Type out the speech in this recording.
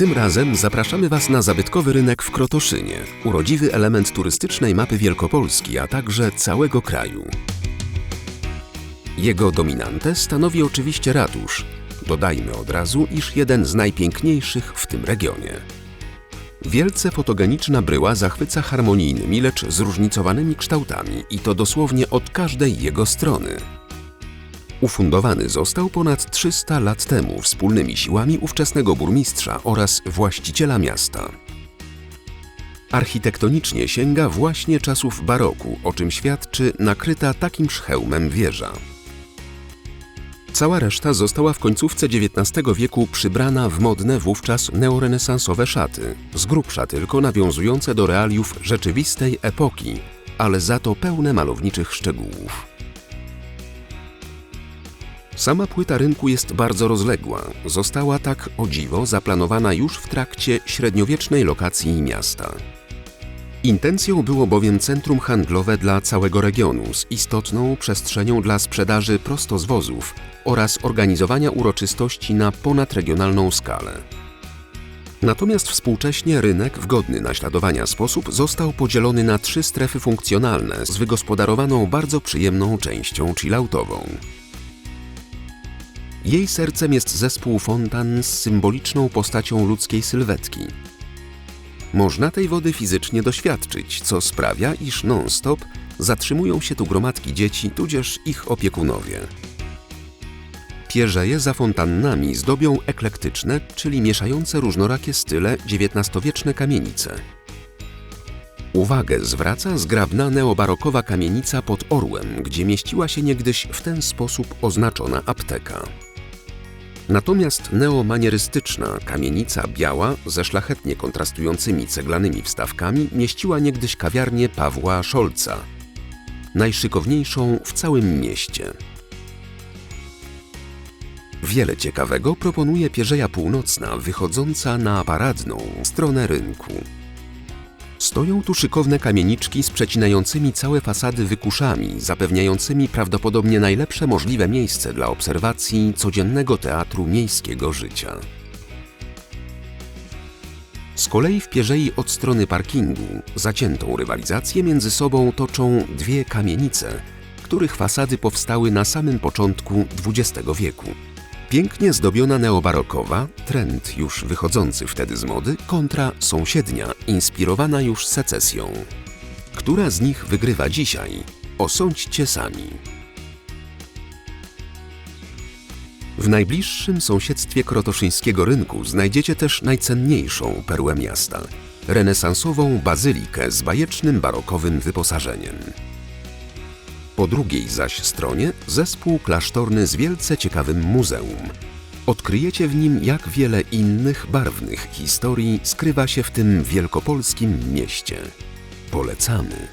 Tym razem zapraszamy Was na zabytkowy rynek w Krotoszynie, urodziwy element turystycznej mapy Wielkopolski, a także całego kraju. Jego dominantę stanowi oczywiście ratusz. Dodajmy od razu, iż jeden z najpiękniejszych w tym regionie. Wielce fotogeniczna bryła zachwyca harmonijnymi, lecz zróżnicowanymi kształtami i to dosłownie od każdej jego strony. Ufundowany został ponad 300 lat temu wspólnymi siłami ówczesnego burmistrza oraz właściciela miasta. Architektonicznie sięga właśnie czasów baroku, o czym świadczy nakryta takim szchełmem wieża. Cała reszta została w końcówce XIX wieku przybrana w modne wówczas neorenesansowe szaty, z grubsza tylko nawiązujące do realiów rzeczywistej epoki, ale za to pełne malowniczych szczegółów. Sama płyta rynku jest bardzo rozległa. Została tak o dziwo zaplanowana już w trakcie średniowiecznej lokacji miasta. Intencją było bowiem centrum handlowe dla całego regionu z istotną przestrzenią dla sprzedaży prosto z wozów oraz organizowania uroczystości na ponadregionalną skalę. Natomiast współcześnie rynek w godny naśladowania sposób został podzielony na trzy strefy funkcjonalne z wygospodarowaną bardzo przyjemną częścią chilloutową. Jej sercem jest zespół fontan z symboliczną postacią ludzkiej sylwetki. Można tej wody fizycznie doświadczyć, co sprawia, iż non-stop zatrzymują się tu gromadki dzieci, tudzież ich opiekunowie. Pierzeje za fontannami zdobią eklektyczne, czyli mieszające różnorakie style XIX-wieczne kamienice. Uwagę zwraca zgrabna neobarokowa kamienica pod Orłem, gdzie mieściła się niegdyś w ten sposób oznaczona apteka. Natomiast neomanierystyczna kamienica biała ze szlachetnie kontrastującymi ceglanymi wstawkami mieściła niegdyś kawiarnię Pawła Szolca, najszykowniejszą w całym mieście. Wiele ciekawego proponuje Pierzeja Północna, wychodząca na paradną stronę rynku. Stoją tu szykowne kamieniczki z przecinającymi całe fasady wykuszami, zapewniającymi prawdopodobnie najlepsze możliwe miejsce dla obserwacji codziennego teatru miejskiego życia. Z kolei w Pierzei od strony parkingu zaciętą rywalizację między sobą toczą dwie kamienice, których fasady powstały na samym początku XX wieku. Pięknie zdobiona neobarokowa, trend już wychodzący wtedy z mody, kontra sąsiednia, inspirowana już secesją. Która z nich wygrywa dzisiaj? Osądźcie sami. W najbliższym sąsiedztwie krotoszyńskiego rynku znajdziecie też najcenniejszą perłę miasta renesansową bazylikę z bajecznym barokowym wyposażeniem. Po drugiej zaś stronie zespół klasztorny z wielce ciekawym muzeum. Odkryjecie w nim, jak wiele innych barwnych historii skrywa się w tym wielkopolskim mieście. Polecamy.